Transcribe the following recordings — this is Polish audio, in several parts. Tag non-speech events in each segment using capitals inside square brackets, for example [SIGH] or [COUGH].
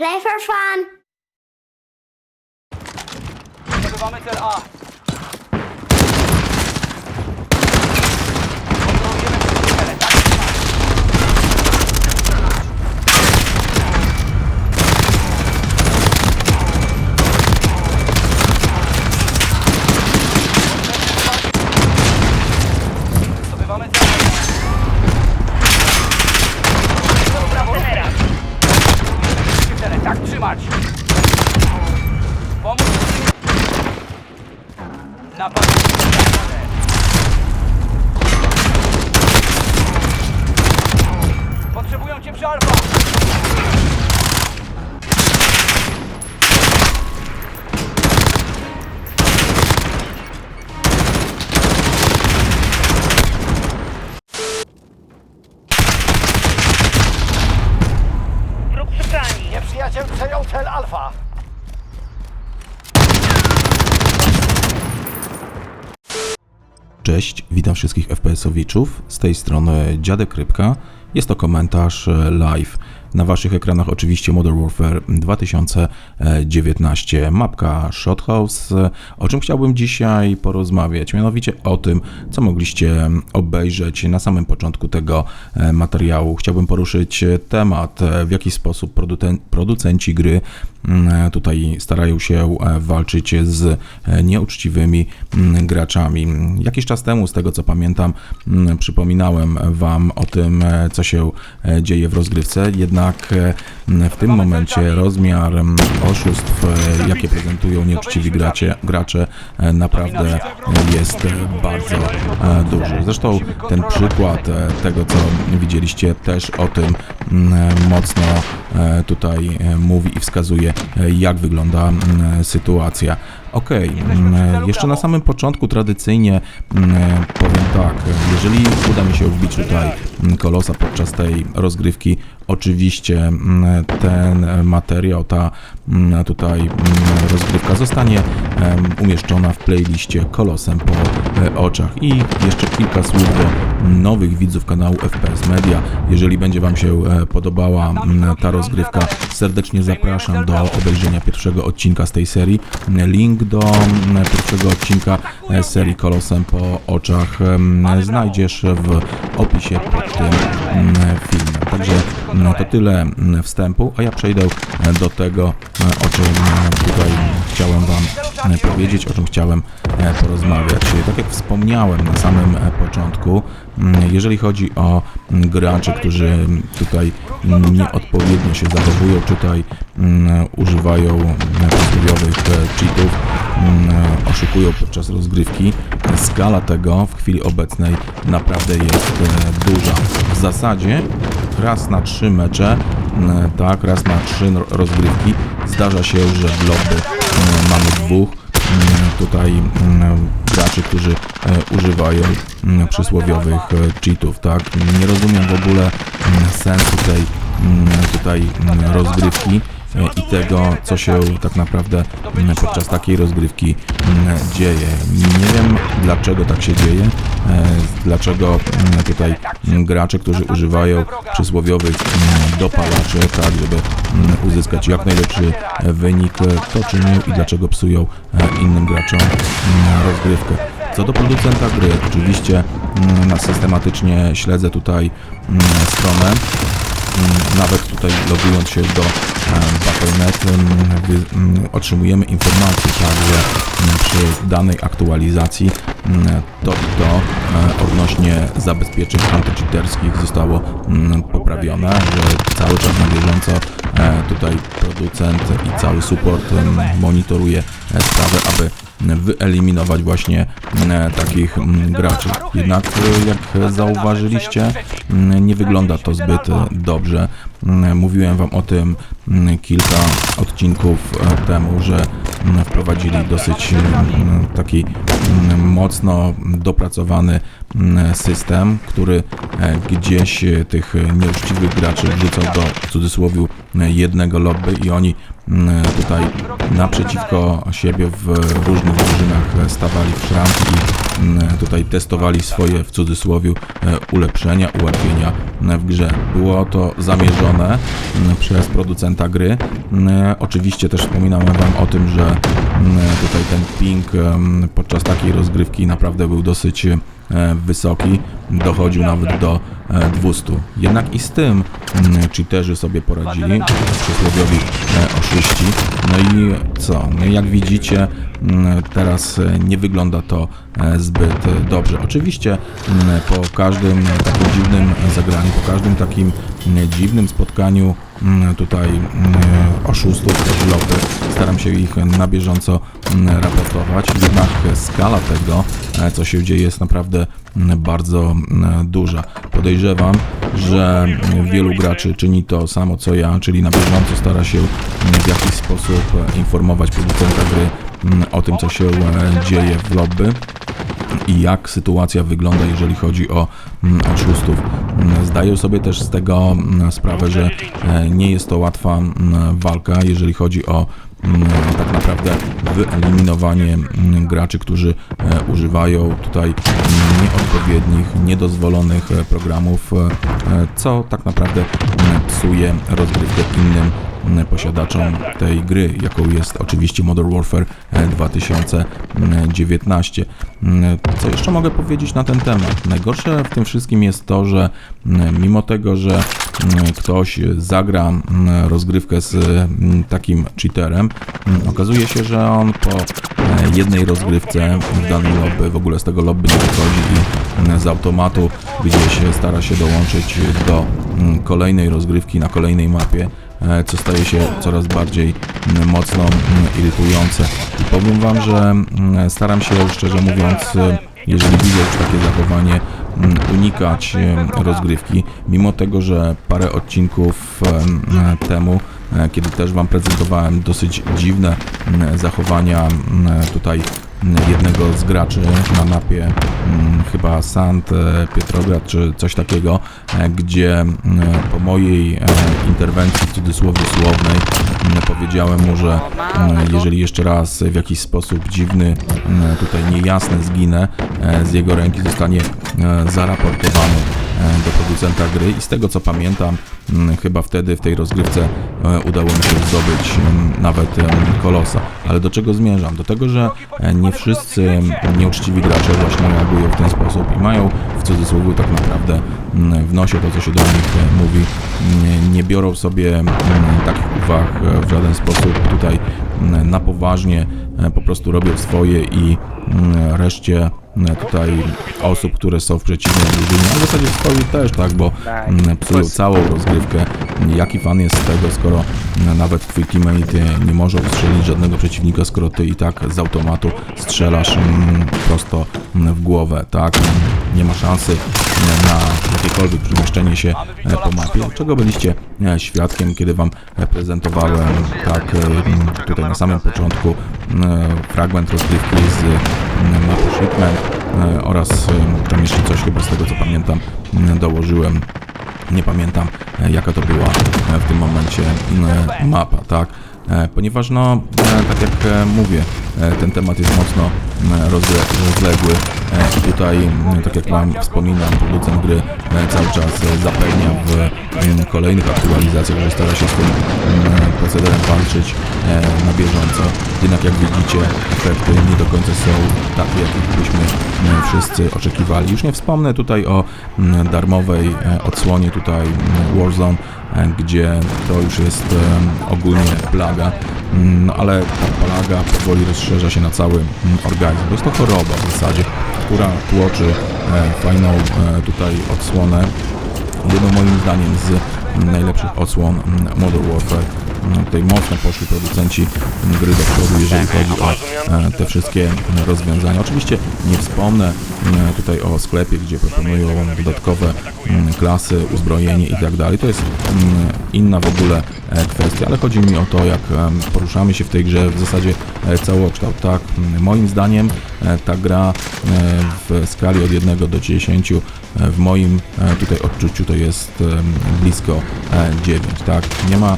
Play for fun. A. Cześć, witam wszystkich FPS-owiczów. Z tej strony Dziadek Rybka. Jest to komentarz e, live. Na waszych ekranach oczywiście Modern Warfare 2019, mapka Shot House. O czym chciałbym dzisiaj porozmawiać? Mianowicie o tym, co mogliście obejrzeć na samym początku tego e, materiału. Chciałbym poruszyć e, temat, e, w jaki sposób producen- producenci gry mm, tutaj starają się e, walczyć z e, nieuczciwymi mm, graczami. Jakiś czas temu, z tego co pamiętam, mm, przypominałem Wam o tym, e, co się e, dzieje w rozgrywce, jednak e, mm, w tym momencie rozmiar oszustw, e, jakie prezentują nieuczciwi gracze, gracze e, naprawdę jest e, bardzo e, duży. Zresztą ten przykład e, tego, co widzieliście, też o tym mocno e, tutaj e, mówi i wskazuje, e, jak wygląda sytuacja. Mm, jeszcze na samym początku tradycyjnie powiem tak, jeżeli uda mi się wbić tutaj mm, kolosa podczas tej rozgrywki, oczywiście mm, ten materiał, ta mm, tutaj rozgrywka zostanie umieszczona w playliście kolosem po e, oczach. I jeszcze kilka słów do nowych widzów kanału FPS Media. Jeżeli będzie Wam się e, podobała ta rozgrywka, serdecznie zapraszam do obejrzenia pierwszego odcinka z tej serii. Link do pierwszego odcinka e, serii Kolosem po oczach znajdziesz w opisie pod tym Także no, to tyle mm, wstępu, a ja przejdę e, do tego, e, o czym e, tutaj chciałem Wam powiedzieć, o czym chciałem porozmawiać. Tak jak wspomniałem na samym początku, mm, jeżeli chodzi o mm, graczy, którzy tutaj nieodpowiednio się zachowują, tutaj używają przysłowiowych cheatów, oszukują podczas rozgrywki, skala tego w chwili obecnej naprawdę jest duża. W zasadzie. Raz na trzy mecze, mm, tak, raz na trzy rozgrywki. Zdarza się, że w lobby mm, mamy dwóch. Mm, tutaj graczy, którzy e, używają przysłowiowych e, cheatów, tak. Nie rozumiem w ogóle sensu tej tutaj rozgrywki i tego, co się tak naprawdę mm, podczas takiej rozgrywki mm, dzieje. Nie wiem, dlaczego tak się dzieje, e, dlaczego mm, tutaj gracze, którzy używają przysłowiowych dopalaczy, tak, żeby uzyskać jak najlepszy wynik, to czynią i dlaczego psują e, innym graczom rozgrywkę. Co do producenta gry, oczywiście systematycznie śledzę tutaj stronę nawet tutaj logując się do mm, otrzymujemy informację tak, że mm, przy danej aktualizacji to i to e, odnośnie zabezpieczeń antycheaterskich zostało poprawione, że cały czas na bieżąco e, tutaj producent i cały support monitoruje e, sprawę, aby wyeliminować właśnie takich graczy. Jednak jak zauważyliście, nie wygląda to zbyt dobrze. Mówiłem Wam o tym kilka odcinków e, temu, że wprowadzili dosyć taki mocno dopracowany system, który e, gdzieś tych nieuczciwych graczy wrzucał do w cudzysłowie jednego lobby i oni tutaj naprzeciwko siebie w różnych drużynach stawali w szranki tutaj testowali swoje w cudzysłowie e, ulepszenia, ułatwienia w grze. Było to zamierzone mm, przez producenta gry. Mm, Oczywiście też wspominałem Wam o tym, że mm, tutaj ten ping podczas takiej rozgrywki naprawdę był dosyć wysoki, dochodził nawet do e, 200. Jednak i z tym mm, cheaterzy sobie poradzili, przysłowiowi e, oszyści. No i co? No jak widzicie, mm, teraz e, nie wygląda to e, zbyt e, dobrze. Oczywiście mm, po każdym takim dziwnym zagraniu, po każdym takim dziwnym spotkaniu tutaj mm, oszustów, deweloper, staram się ich na bieżąco mm, raportować. Jednak skala tego, e, co się dzieje, jest naprawdę mm, bardzo mm, duża. Podejrzewam, że mm, wielu graczy czyni to samo co ja, czyli na bieżąco stara się mm, w jakiś sposób informować producenta gry mm, o tym, co się e, dzieje w lobby i jak sytuacja wygląda, jeżeli chodzi o mm, oszustów. Mm, Zdaję sobie też z tego mm, sprawę, że e, nie jest to łatwa walka, jeżeli chodzi o tak naprawdę wyeliminowanie graczy, którzy e, używają tutaj nieodpowiednich, niedozwolonych e, programów, co tak naprawdę psuje rozgrywkę innym posiadaczom tej gry, jaką jest oczywiście Modern Warfare e, 2019. Mm, Co jeszcze mogę powiedzieć na ten temat? Najgorsze w tym wszystkim jest to, że mm, mimo tego, że ktoś zagra rozgrywkę z takim cheaterem, okazuje się, że on po e, jednej rozgrywce w danej lobby, w ogóle z tego lobby nie wychodzi i z automatu gdzieś stara się dołączyć do kolejnej rozgrywki na kolejnej mapie e, co staje się coraz bardziej mocno irytujące. I powiem Wam, że staram się szczerze mówiąc, e, jeżeli widzę już takie zachowanie, unikać e, rozgrywki, mimo tego, że parę odcinków em, temu, e, kiedy też Wam prezentowałem dosyć dziwne zachowania tutaj jednego z graczy na mapie, mm, chyba Sant e, Pietrograd czy coś takiego, e, gdzie mm, po mojej e, interwencji w cudzysłowie słownej mm, powiedziałem mu, że mm, jeżeli jeszcze raz w jakiś sposób dziwny, tutaj niejasny zginę, e, z jego ręki zostanie e, zaraportowany. e, do producenta gry i z tego co pamiętam, mm, chyba wtedy w tej rozgrywce e, udało mi się zdobyć mm, nawet kolosa. Ale do czego zmierzam? Do tego, że e, nie wszyscy nieuczciwi gracze właśnie reagują w ten sposób i mają w cudzysłowie tak naprawdę mm, w nosie to, co się do nich e, mówi. Nie, biorą sobie takich uwag e, w żaden sposób tutaj na poważnie, e, po prostu robią swoje i reszcie e, tutaj osób, które są w przeciwnej drużynie, a w zasadzie swoje też, tak, bo mm, psują całą rozgrywkę. Jaki fan jest z tego, skoro mm, nawet twój teammate e, nie może ustrzelić żadnego przeciwnika, skoro ty i tak z automatu strzelasz mm, prosto w głowę, tak? Nie ma szansy na jakiekolwiek przemieszczenie się e, po mapie, czego byliście e, świadkiem, kiedy wam e, prezentowałem, tak, e, tutaj na samym początku fragment rozgrywki z mm, mapy Shipment e, oraz e, tam jeszcze coś chyba z tego co pamiętam dołożyłem nie pamiętam e, jaka to była e, w tym momencie e, mapa, tak? E, Ponieważ no, e, tak jak e, mówię, ten temat jest mocno rozle- rozległy i tutaj, tak jak Wam wspominam, producent gry cały czas zapewnia w kolejnych aktualizacjach, że stara się z tym procederem walczyć na bieżąco. Jednak jak widzicie, efekty nie do końca są takie, jakich byśmy wszyscy oczekiwali. Już nie wspomnę tutaj o darmowej odsłonie tutaj Warzone, gdzie to już jest ogólnie plaga, Mm, no ale ta plaga powoli rozszerza się na cały mm, organizm. To jest to choroba w zasadzie, która tłoczy e, fajną e, tutaj odsłonę jedną moim zdaniem z mm, najlepszych odsłon Modern Warfare. Mm, Tutaj mocno poszli producenci gry do przodu, jeżeli chodzi o e, te wszystkie rozwiązania. Oczywiście nie wspomnę tutaj o sklepie, gdzie proponują dodatkowe klasy, uzbrojenie i tak dalej. To jest inna w ogóle e, kwestia, ale chodzi mi o to, jak em, poruszamy się w tej grze, w zasadzie e, całokształt. Tak, moim zdaniem e, ta gra e, w skali od 1 do 10 e, w moim e, tutaj odczuciu to jest blisko e, 9, tak? Nie ma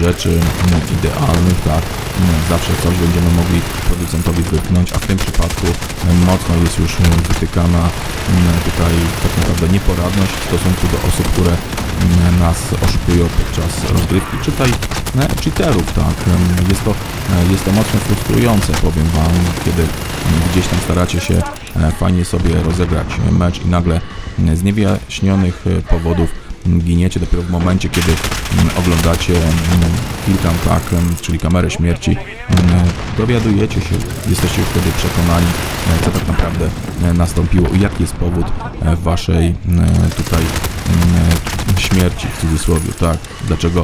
rzeczy mm, idealnych, tak, mm, zawsze coś będziemy mogli producentowi wytknąć, a w tym przypadku mm, mocno jest już mm, wytykana mm, tutaj tak naprawdę nieporadność w stosunku do osób, które mm, nas oszukują podczas rozgrywki, czytaj e, cheaterów, tak, jest to, e, jest to mocno frustrujące, powiem Wam, kiedy mm, gdzieś tam staracie się e, fajnie sobie rozegrać mecz i nagle z niewyjaśnionych e, powodów giniecie dopiero w momencie, kiedy mm, oglądacie mm, kilkam, tak, em, czyli kamerę śmierci, mm, dowiadujecie się, jesteście wtedy przekonani, e, co tak naprawdę e, nastąpiło i jaki jest powód e, waszej tutaj mm, śmierci w cudzysłowie, tak, dlaczego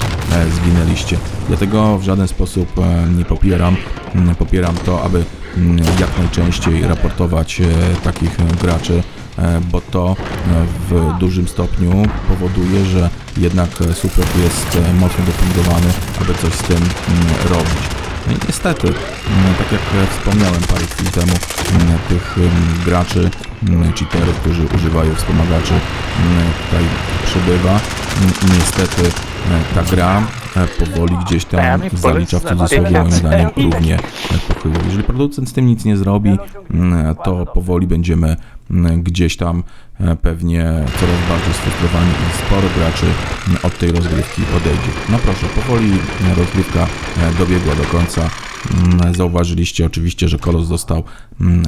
zginęliście. Dlatego w żaden sposób nie popieram, mm, popieram to, aby mm, jak najczęściej raportować takich graczy, bo to e, w dużym stopniu powoduje, że jednak e, super jest e, mocno dopingowany, aby coś z tym mm, robić. No i niestety, mm, tak jak e, wspomniałem parę chwil temu, mm, tych graczy, cheaterów, którzy używają wspomagaczy, tutaj przybywa niestety e, ta gra e, powoli gdzieś tam zalicza w cudzysłowie moim zdaniem [LAUGHS] równie e, pochyło. Jeżeli producent z tym nic nie zrobi, to powoli będziemy gdzieś tam e, pewnie coraz bardziej sfrustrowani i sporo graczy od tej rozgrywki odejdzie. No proszę, powoli rozgrywka e, dobiegła do końca. Zauważyliście oczywiście, że kolos został mm,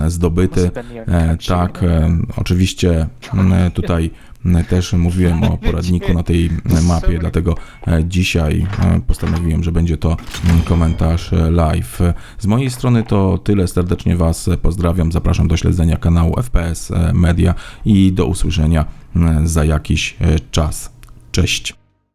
zdobyty. E, Tak, e, oczywiście mm, tutaj mm, też mówiłem o poradniku na tej mm, mapie, dlatego e, dzisiaj e, postanowiłem, że będzie to mm, komentarz e, live. Z mojej strony to tyle. Serdecznie Was pozdrawiam. Zapraszam do śledzenia kanału FPS Media i do usłyszenia mm, za jakiś e, czas. Cześć.